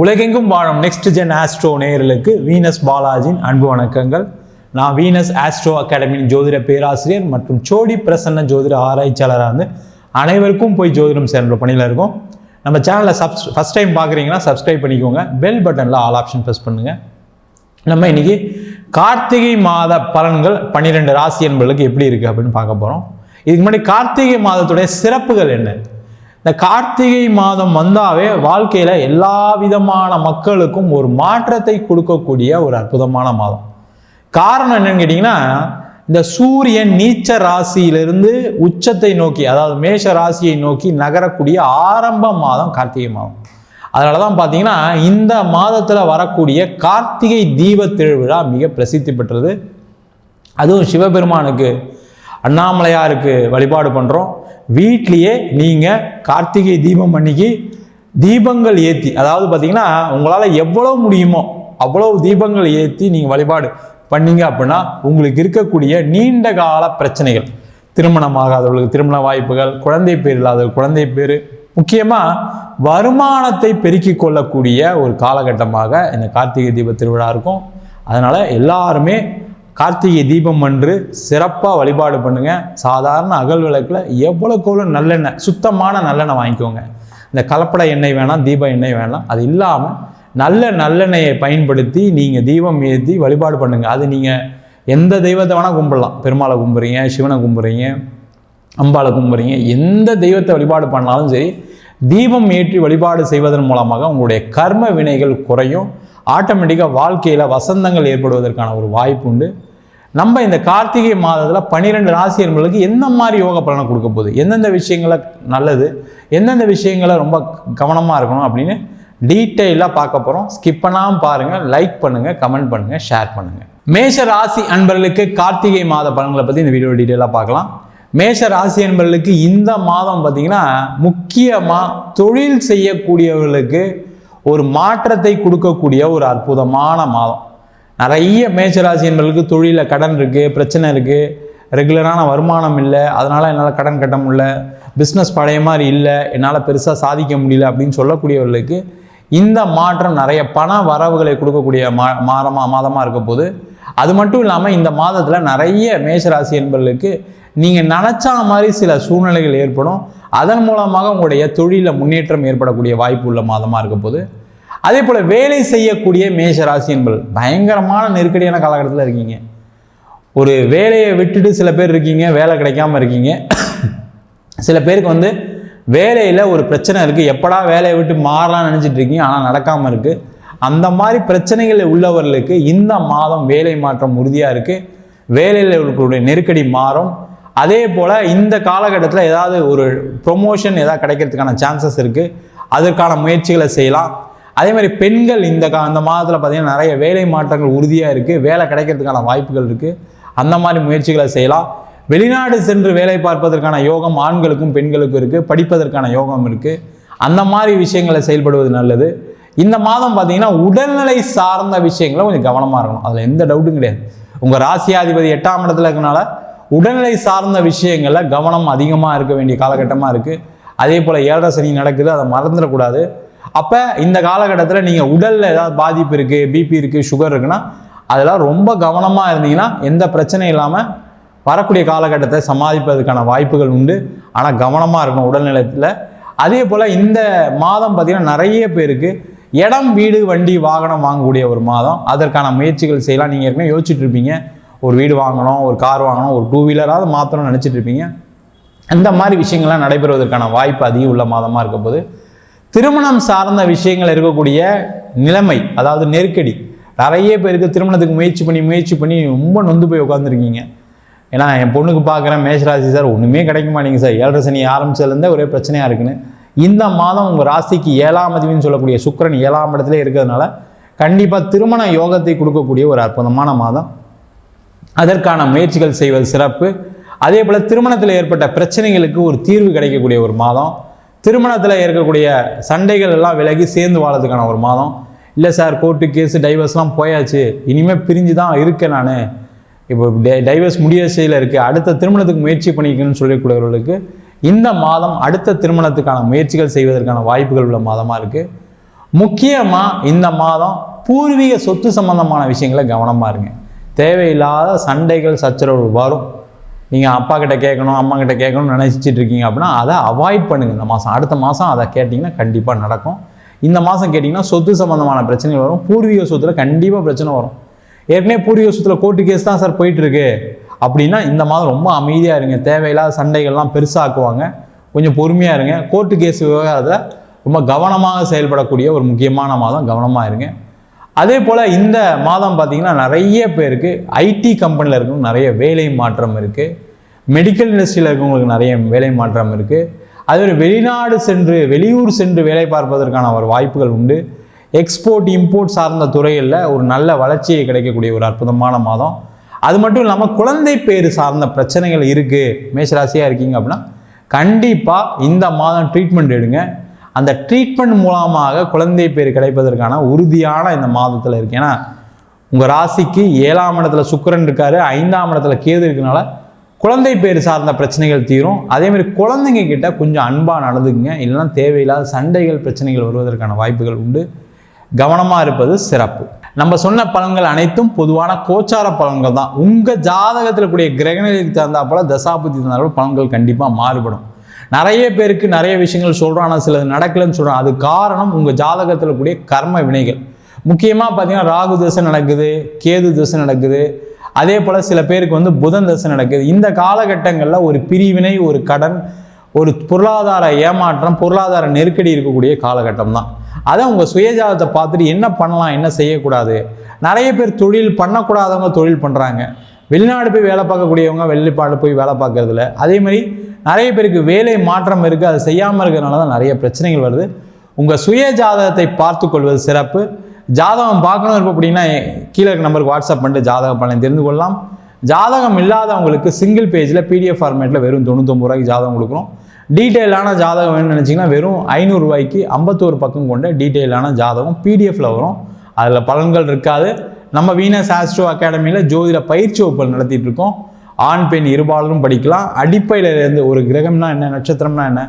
உலகெங்கும் வாழும் next gen astro நேயர்களுக்கு வீனஸ் பாலாஜியின் அன்பு வணக்கங்கள். நான் வீனஸ் ஆஸ்ட்ரோ அகாடமியின் ஜோதிட பேராசிரியர் மற்றும் சோடி பிரசன்ன ஜோதிட ஆராய்ச்சியாளராக வந்து அனைவருக்கும் போய் ஜோதிடம் சேர்ந்த பணியில் இருக்கும். நம்ம சேனலை சப்ஸ் ஃபஸ்ட் டைம் பார்க்குறீங்கன்னா சப்ஸ்கிரைப் பண்ணிக்கோங்க. பெல் பட்டனில் ஆல் ஆப்ஷன் ப்ரெஸ் பண்ணுங்கள் நம்ம இன்னைக்கு கார்த்திகை மாத பலன்கள் பன்னிரெண்டு ராசி என்பர்களுக்கு எப்படி இருக்குது அப்படின்னு பார்க்க போகிறோம் இதுக்கு முன்னாடி கார்த்திகை மாதத்துடைய சிறப்புகள் என்ன? இந்த கார்த்திகை மாதம் வந்தாவே வாழ்க்கையில் எல்லா விதமான மக்களுக்கும் ஒரு மாற்றத்தை கொடுக்கக்கூடிய ஒரு அற்புதமான மாதம். காரணம் என்னன்னு கேட்டிங்கன்னா இந்த சூரியன் நீச்ச ராசியிலிருந்து உச்சத்தை நோக்கி அதாவது மேஷ ராசியை நோக்கி நகரக்கூடிய ஆரம்ப மாதம் கார்த்திகை மாதம். அதனால தான் பார்த்தீங்கன்னா இந்த மாதத்தில் வரக்கூடிய கார்த்திகை தீப திருவிழா மிக பிரசித்தி பெற்றது. அதுவும் சிவபெருமானுக்கு அண்ணாமலையாருக்கு வழிபாடு பண்ணுறோம் வீட்லேயே நீங்கள் கார்த்திகை தீபம் அன்னைக்கு தீபங்கள் ஏற்றி அதாவது பார்த்தீங்கன்னா உங்களால் எவ்வளோ முடியுமோ அவ்வளோ தீபங்கள் ஏற்றி நீங்கள் வழிபாடு பண்ணீங்க அப்படின்னா உங்களுக்கு இருக்கக்கூடிய நீண்ட கால பிரச்சனைகள். திருமணமாகாதவர்களுக்கு திருமண வாய்ப்புகள் குழந்தை பேர் இல்லாத குழந்தை பேர் முக்கியமாக வருமானத்தை பெருக்கிக் கொள்ளக்கூடிய ஒரு காலகட்டமாக இந்த கார்த்திகை தீப திருவிழா இருக்கும். அதனால் எல்லாருமே கார்த்திகை தீபம் அன்று சிறப்பாக வழிபாடு பண்ணுங்கள் சாதாரண அகல் விளக்கில் எவ்வளோக்கு எவ்வளோ நல்லெண்ணெய் சுத்தமான நல்லெண்ணெய் வாங்கிக்கோங்க. இந்த கலப்பட எண்ணெய் வேணாம் தீப எண்ணெய் வேணாம். அது இல்லாமல் நல்ல நல்லெண்ணெயை பயன்படுத்தி நீங்கள் தீபம் ஏற்றி வழிபாடு பண்ணுங்கள் அது நீங்கள் எந்த தெய்வத்தை வேணால் கும்பிடலாம். பெருமாளை கும்புறீங்க சிவனை கும்புறீங்க அம்பாளை கும்புறீங்க எந்த தெய்வத்தை வழிபாடு பண்ணாலும் சரி தீபம் ஏற்றி வழிபாடு செய்வதன் மூலமாக உங்களுடைய கர்ம வினைகள் குறையும். ஆட்டோமேட்டிக்காக வாழ்க்கையில் வசந்தங்கள் ஏற்படுவதற்கான ஒரு வாய்ப்பு உண்டு. நம்ம இந்த கார்த்திகை மாதத்தில் பன்னிரெண்டு ராசி என்பவர்களுக்கு எந்த மாதிரி யோக பலனை கொடுக்க போகுது? எந்தெந்த விஷயங்களை நல்லது? எந்தெந்த விஷயங்களை ரொம்ப கவனமாக இருக்கணும் அப்படின்னு டீட்டெயிலாக பார்க்க போகிறோம் ஸ்கிப் பண்ணாமல் பாருங்கள் லைக் பண்ணுங்கள் கமெண்ட் பண்ணுங்கள் ஷேர் பண்ணுங்கள் மேஷ ராசி அன்பர்களுக்கு கார்த்திகை மாத பலன்களை பற்றி இந்த வீடியோ டீட்டெயிலாக பார்க்கலாம். மேஷ ராசி அன்பர்களுக்கு இந்த மாதம் பார்த்திங்கன்னா முக்கியமாக தொழில் செய்யக்கூடியவர்களுக்கு ஒரு மாற்றத்தை கொடுக்கக்கூடிய ஒரு அற்புதமான மாதம். நிறைய மேச்சராசி என்பவர்களுக்கு தொழிலில் கடன் இருக்குது பிரச்சனை இருக்குது ரெகுலரான வருமானம் இல்லை அதனால் என்னால் கடன் கட்ட முடியல. பிஸ்னஸ் பழைய மாதிரி இல்லை என்னால் பெருசாக சாதிக்க முடியல அப்படின்னு சொல்லக்கூடியவர்களுக்கு இந்த மாற்றம் நிறைய பண வரவுகளை கொடுக்கக்கூடிய மா மாதமாக மாதமாக இருக்க போது அது மட்டும் இல்லாமல் இந்த மாதத்தில் நிறைய மேஷராசி என்பர்களுக்கு நீங்கள் நினச்சா மாதிரி சில சூழ்நிலைகள் ஏற்படும். அதன் மூலமாக உங்களுடைய தொழிலில் முன்னேற்றம் ஏற்படக்கூடிய வாய்ப்பு உள்ள மாதமாக இருக்க போது அதே போல் வேலை செய்யக்கூடிய மேஷராசி என்பது பயங்கரமான நெருக்கடியான காலகட்டத்தில் இருக்கீங்க. ஒரு வேலையை விட்டுட்டு சில பேர் இருக்கீங்க வேலை கிடைக்காம இருக்கீங்க. சில பேருக்கு வந்து வேலையில் ஒரு பிரச்சனை இருக்குது எப்படா வேலையை விட்டு மாறலாம்னு நினச்சிட்டு இருக்கீங்க ஆனால் நடக்காமல் இருக்குது அந்த மாதிரி பிரச்சனைகள் உள்ளவர்களுக்கு இந்த மாதம் வேலை மாற்றம் உறுதியாக இருக்குது வேலையில் இருக்கக்கூடிய நெருக்கடி மாறும். அதே போல் இந்த காலகட்டத்தில் ஏதாவது ஒரு ப்ரொமோஷன் ஏதாவது கிடைக்கிறதுக்கான சான்சஸ் இருக்குது அதற்கான முயற்சிகளை செய்யலாம். அதே மாதிரி பெண்கள் இந்த கா அந்த மாதத்தில் பார்த்திங்கன்னா நிறைய வேலை மாற்றங்கள் உறுதியாக இருக்குது வேலை கிடைக்கிறதுக்கான வாய்ப்புகள் இருக்குது அந்த மாதிரி முயற்சிகளை செய்யலாம். வெளிநாடு சென்று வேலை பார்ப்பதற்கான யோகம் ஆண்களுக்கும் பெண்களுக்கும் இருக்குது படிப்பதற்கான யோகம் இருக்குது அந்த மாதிரி விஷயங்களை செயல்படுவது நல்லது. இந்த மாதம் பார்த்தீங்கன்னா உடல்நிலை சார்ந்த விஷயங்களை கொஞ்சம் கவனமாக இருக்கணும். அதில் எந்த டவுட்டும் கிடையாது. உங்கள் ராசியாதிபதி எட்டாம் இடத்துல இருக்கனால உடல்நிலை சார்ந்த விஷயங்களில் கவனம் அதிகமாக இருக்க வேண்டிய காலகட்டமாக இருக்குது அதே போல் ஏழரை சனி நடக்குது. அதை மறந்துடக்கூடாது. அப்போ இந்த காலகட்டத்தில் நீங்கள் உடலில் ஏதாவது பாதிப்பு இருக்குது பிபி இருக்குது சுகர் இருக்குன்னா அதெல்லாம் ரொம்ப கவனமாக இருந்தீங்கன்னா எந்த பிரச்சனையும் இல்லாமல் வரக்கூடிய காலகட்டத்தை சமாளிப்பதற்கான வாய்ப்புகள் உண்டு. ஆனால் கவனமாக இருக்கணும் உடல்நிலையத்தில் அதே போல் இந்த மாதம் பார்த்திங்கன்னா நிறைய பேருக்கு இடம் வீடு வண்டி வாகனம் வாங்கக்கூடிய ஒரு மாதம். அதற்கான முயற்சிகள் செய்யலாம். நீங்கள் ஏற்கனவே யோசிச்சுட்டு இருப்பீங்க. ஒரு வீடு வாங்கணும் ஒரு கார் வாங்கணும் ஒரு டூ வீலராவது மாற்றணும்னு நினச்சிட்டு இருப்பீங்க. இந்த மாதிரி விஷயங்கள்லாம் நடைபெறுவதற்கான வாய்ப்பு அதிகம் உள்ள மாதமாக இருக்க போது திருமணம் சார்ந்த விஷயங்கள் இருக்கக்கூடிய நிலைமை அதாவது நெருக்கடி. நிறைய பேருக்கு திருமணத்துக்கு முயற்சி பண்ணி முயற்சி பண்ணி ரொம்ப நொந்து போய் உட்காந்துருக்கீங்க ஏன்னா என் பொண்ணுக்கு பார்க்குறேன் மேஷராசி சார் ஒன்றுமே கிடைக்க மாட்டேங்க சார்? ஏழரை சனி ஆரம்பிச்சதுலேருந்தே ஒரே பிரச்சனையாக இருக்குன்னு. இந்த மாதம் உங்கள் ராசிக்கு ஏழாம் அதிவின்னு சொல்லக்கூடிய சுக்கிரன் ஏழாம் இடத்துல இருக்கிறதுனால கண்டிப்பாக திருமண யோகத்தை கொடுக்கக்கூடிய ஒரு அற்புதமான மாதம். அதற்கான முயற்சிகள் செய்வது சிறப்பு. அதே போல் திருமணத்தில் ஏற்பட்ட பிரச்சனைகளுக்கு ஒரு தீர்வு கிடைக்கக்கூடிய ஒரு மாதம். திருமணத்தில் இருக்கக்கூடிய சண்டைகள் எல்லாம் விலகி சேர்ந்து வாழறதுக்கான ஒரு மாதம். இல்லை சார் கோர்ட்டு கேஸு டைவர்ஸ்லாம் போயாச்சு. இனிமேல் பிரிஞ்சு தான் இருக்கேன் நான். இப்போ டை டைவர்ஸ் முடியாச்சியில் இருக்குது அடுத்த திருமணத்துக்கு முயற்சி பண்ணிக்கணும்னு சொல்லக்கூடியவர்களுக்கு இந்த மாதம் அடுத்த திருமணத்துக்கான முயற்சிகள் செய்வதற்கான வாய்ப்புகள் உள்ள மாதமாக இருக்குது முக்கியமாக இந்த மாதம் பூர்வீக சொத்து சம்பந்தமான விஷயங்களை கவனமாக இருங்க. தேவையில்லாத சண்டைகள் சச்சரவு வரும். நீங்கள் அப்பா கிட்ட கேட்கணும் அம்மா கிட்ட கேட்கணும்னு நினச்சிட்டு இருக்கீங்க அப்படின்னா அதை அவாய்ட் பண்ணுங்கள் இந்த மாதம் அடுத்த மாதம் அதை கேட்டிங்கன்னா கண்டிப்பாக நடக்கும். இந்த மாதம் கேட்டிங்கன்னா சொத்து சம்மந்தமான பிரச்சனைகள் வரும். பூர்வீக சொத்தில் கண்டிப்பாக பிரச்சனை வரும். ஏற்கனவே பூர்வீக சொத்தில் கோர்ட்டு கேஸ் தான் சார் போயிட்டுருக்கு. அப்படின்னா இந்த மாதம் ரொம்ப அமைதியாக இருங்க. தேவையில்லாத சண்டைகள்லாம் பெருசாக்குவாங்க. கொஞ்சம் பொறுமையாக இருங்க. கோர்ட்டு கேஸ் விவகாரத்தில் ரொம்ப கவனமாக செயல்படக்கூடிய ஒரு முக்கியமான மாதம். கவனமாக இருங்க. அதே போல் இந்த மாதம் பார்த்தீங்கன்னா நிறைய பேருக்கு ஐடி கம்பெனியில் இருக்கவங்க நிறைய வேலை மாற்றம் இருக்குது மெடிக்கல் இண்டஸ்ட்ரியில் இருக்கவங்களுக்கு நிறைய வேலை மாற்றம் இருக்குது அதே ஒரு வெளிநாடு சென்று வெளியூர் சென்று வேலை பார்ப்பதற்கான ஒரு வாய்ப்புகள் உண்டு. எக்ஸ்போர்ட் இம்போர்ட் சார்ந்த துறைகளில் ஒரு நல்ல வளர்ச்சியை கிடைக்கக்கூடிய ஒரு அற்புதமான மாதம். அது மட்டும் இல்லாமல் குழந்தை பேர் சார்ந்த பிரச்சனைகள் இருக்குது மேஷராசியாக இருக்கீங்க அப்படின்னா கண்டிப்பாக இந்த மாதம் ட்ரீட்மெண்ட் எடுங்க. அந்த ட்ரீட்மெண்ட் மூலமாக குழந்தை பேர் கிடைப்பதற்கான உறுதியான இந்த மாதத்தில் இருக்கு. ஏன்னா உங்கள் ராசிக்கு ஏழாம் இடத்துல சுக்கரன் இருக்காரு ஐந்தாம் இடத்துல கேது இருக்கனால குழந்தை பேர் சார்ந்த பிரச்சனைகள் தீரும். அதேமாதிரி குழந்தைங்க கிட்ட கொஞ்சம் அன்பாக நடந்துக்குங்க. இல்லைன்னா தேவையில்லாத சண்டைகள் பிரச்சனைகள் வருவதற்கான வாய்ப்புகள் உண்டு. கவனமாக இருப்பது சிறப்பு. நம்ம சொன்ன பலன்கள் அனைத்தும் பொதுவான கோச்சார பலன்கள் தான். உங்கள் ஜாதகத்தில் கூடிய கிரகநிலைக்கு தகுந்தாப்போல தசாபுத்தி தந்தாலும் பலன்கள் கண்டிப்பாக மாறுபடும். நிறைய பேருக்கு நிறைய விஷயங்கள் சொல்கிறோம் ஆனால் சிலது நடக்கலைன்னு சொல்கிறோம் அது காரணம் உங்கள் ஜாதகத்தில் கூடிய கர்ம வினைகள். முக்கியமாக பார்த்தீங்கன்னா ராகு தசை நடக்குது கேது தசை நடக்குது. அதே போல் சில பேருக்கு வந்து புதன் தசை நடக்குது. இந்த காலகட்டங்களில் ஒரு பிரிவினை ஒரு கடன் ஒரு பொருளாதார ஏமாற்றம் பொருளாதார நெருக்கடி இருக்கக்கூடிய காலகட்டம் தான். அதை உங்கள் சுயஜாதத்தை பார்த்துட்டு என்ன பண்ணலாம் என்ன செய்யக்கூடாது? நிறைய பேர் தொழில் பண்ணக்கூடாதவங்க தொழில் பண்ணுறாங்க வெளிநாடு போய் வேலை பார்க்கக்கூடியவங்க வெளிப்பாடு போய் வேலை பார்க்கறதில்ல. அதே மாதிரி நிறைய பேருக்கு வேலை மாற்றம் இருக்குது அது செய்யாமல் இருக்கிறதுனால தான் நிறைய பிரச்சனைகள் வருது. உங்கள் சுய ஜாதகத்தை பார்த்து கொள்வது சிறப்பு. ஜாதகம் பார்க்கணும் இருப்போம் அப்படின்னா கீழே இருக்க நம்பருக்கு வாட்ஸ்அப் பண்ணிட்டு ஜாதக பலனை தெரிந்து கொள்ளலாம். ஜாதகம் இல்லாதவங்களுக்கு சிங்கிள் பேஜில் பிடிஎஃப் ஃபார்மேட்டில் வெறும் தொண்ணூத்தொம்பது ரூபாய்க்கு ஜாதகம் கொடுக்குறோம். டீட்டெயிலான ஜாதகம் வேணும்னு நினச்சிங்கன்னா வெறும் ஐநூறுரூவாய்க்கு ஐம்பத்தோரு பக்கம் கொண்ட டீட்டெயிலான ஜாதகம் பிடிஎஃப்பில் வரும். அதில் பலன்கள் இருக்காது. நம்ம வீனஸ் ஆஸ்ட்ரோ அகாடமியில் ஜோதிட பயிற்சி வகுப்புகள் நடத்திட்டு இருக்கோம். ஆண் பெண் இருபாலரும் படிக்கலாம். அடிப்படையிலேருந்து ஒரு கிரகம்னா என்ன நட்சத்திரம்னா என்ன?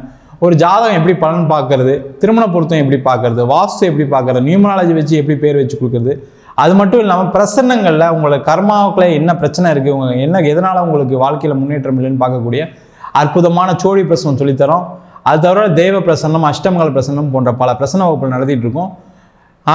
ஒரு ஜாதகம் எப்படி பலன் பார்க்கறது? திருமண பொருத்தம் எப்படி பார்க்கறது? வாஸ்து எப்படி பார்க்கறது? நியூமராலஜி வச்சு எப்படி பேர் வச்சு கொடுக்குறது? அது மட்டும் இல்லாமல் பிரசன்னங்களில் உங்களை கர்மாவுக்குள்ள என்ன பிரச்சனை இருக்குது உங்க என்ன எதனால் உங்களுக்கு வாழ்க்கையில் முன்னேற்றம் இல்லைன்னு பார்க்கக்கூடிய அற்புதமான சோழி பிரசனம் சொல்லித்தரோம். அது தவிர தெய்வ பிரசன்னம் அஷ்டமங்கல பிரசன்னம் போன்ற பல பிரசன்ன வகுப்புகள் நடத்திட்டு இருக்கோம்.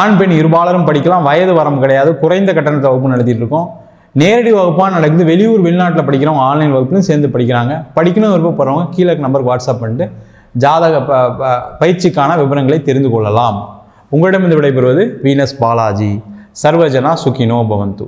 ஆண் பெண் இருபாலரும் படிக்கலாம். வயது வரம்பு கிடையாது. குறைந்த கட்டணத்தை வகுப்பு நடத்திட்டு இருக்கோம். நேரடி வகுப்பாக நடக்குது. வெளியூர் வெளிநாட்டில் படிக்கிறவங்க ஆன்லைன் வகுப்புலையும் சேர்ந்து படிக்கிறாங்க. படிக்கணும் விருப்பப்படுறவங்க கீழே நம்பருக்கு வாட்ஸ்அப் பண்ணிட்டு ஜாதக ப ப- பயிற்சிக்கான விவரங்களை தெரிந்து கொள்ளலாம். உங்களிடமிருந்து விடைபெறுவது வீனஸ் பாலாஜி. சர்வஜனா சுகினோ பவந்து.